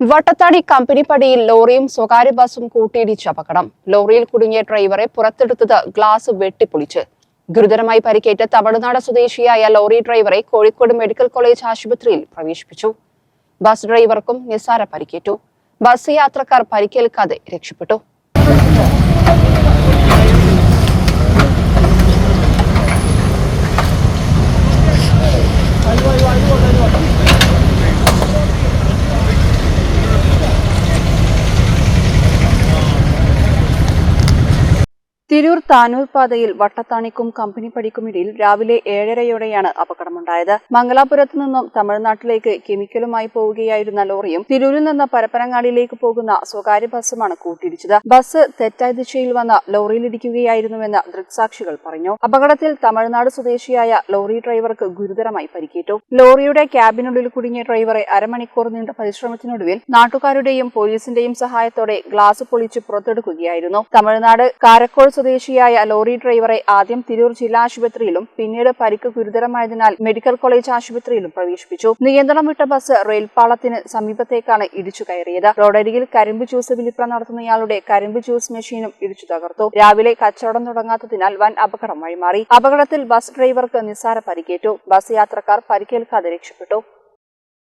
വട്ടത്താടി കമ്പനിപ്പടിയിൽ ലോറിയും സ്വകാര്യ ബസും കൂട്ടിയിടിച്ച് അപകടം. ലോറിയിൽ കുടുങ്ങിയ ഡ്രൈവറെ പുറത്തെടുത്തത് ഗ്ലാസ് വെട്ടിപ്പൊളിച്ച്. ഗുരുതരമായി പരിക്കേറ്റ തമിഴ്നാട് സ്വദേശിയായ ലോറി ഡ്രൈവറെ കോഴിക്കോട് മെഡിക്കൽ കോളേജ് ആശുപത്രിയിൽ പ്രവേശിപ്പിച്ചു. ബസ് ഡ്രൈവർക്കും നിസ്സാര പരിക്കേറ്റു. ബസ് യാത്രക്കാർ പരിക്കേൽക്കാതെ രക്ഷപ്പെട്ടു. തിരൂർ താനൂർ പാതയിൽ വട്ടത്താണിക്കും കമ്പനിപ്പടിക്കുമിടയിൽ രാവിലെ ഏഴരയോടെയാണ് അപകടമുണ്ടായത്. മംഗലാപുരത്ത് നിന്നും തമിഴ്നാട്ടിലേക്ക് കെമിക്കലുമായി പോവുകയായിരുന്ന ലോറിയും തിരൂരിൽ നിന്ന് പരപ്പനങ്ങാടിയിലേക്ക് പോകുന്ന സ്വകാര്യ ബസ്സുമാണ് കൂട്ടിയിടിച്ചത്. ബസ് തെറ്റായ ദിശയിൽ വന്ന ലോറിയിലിടിക്കുകയായിരുന്നുവെന്ന് ദൃക്സാക്ഷികൾ പറഞ്ഞു. അപകടത്തിൽ തമിഴ്നാട് സ്വദേശിയായ ലോറി ഡ്രൈവർക്ക് ഗുരുതരമായി പരിക്കേറ്റു. ലോറിയുടെ ക്യാബിനുള്ളിൽ കുടുങ്ങിയ ഡ്രൈവറെ അരമണിക്കൂർ നീണ്ട പരിശ്രമത്തിനൊടുവിൽ നാട്ടുകാരുടെയും പോലീസിന്റെയും സഹായത്തോടെ ഗ്ലാസ് പൊളിച്ച് പുറത്തെടുക്കുകയായിരുന്നു. തമിഴ്നാട് കാരക്കോൾ സ്വദേശിയായ ലോറി ഡ്രൈവറെ ആദ്യം തിരൂർ ജില്ലാ ആശുപത്രിയിലും പിന്നീട് പരിക്ക് ഗുരുതരമായതിനാൽ മെഡിക്കൽ കോളേജ് ആശുപത്രിയിലും പ്രവേശിപ്പിച്ചു. നിയന്ത്രണം വിട്ട ബസ് റെയിൽപാളത്തിന് സമീപത്തേക്കാണ് ഇടിച്ചു കയറിയത്. റോഡരികിൽ കരിമ്പ് ജ്യൂസ് വിൽപ്പന നടത്തുന്നയാളുടെ കരിമ്പ് ജ്യൂസ് മെഷീനും ഇടിച്ചു തകർത്തു. രാവിലെ കച്ചവടം തുടങ്ങാത്തതിനാൽ വൻ അപകടം വഴിമാറി. അപകടത്തിൽ ബസ് ഡ്രൈവർക്ക് നിസ്സാര പരിക്കേറ്റു. ബസ് യാത്രക്കാർ പരിക്കേൽക്കാതെ രക്ഷപ്പെട്ടു.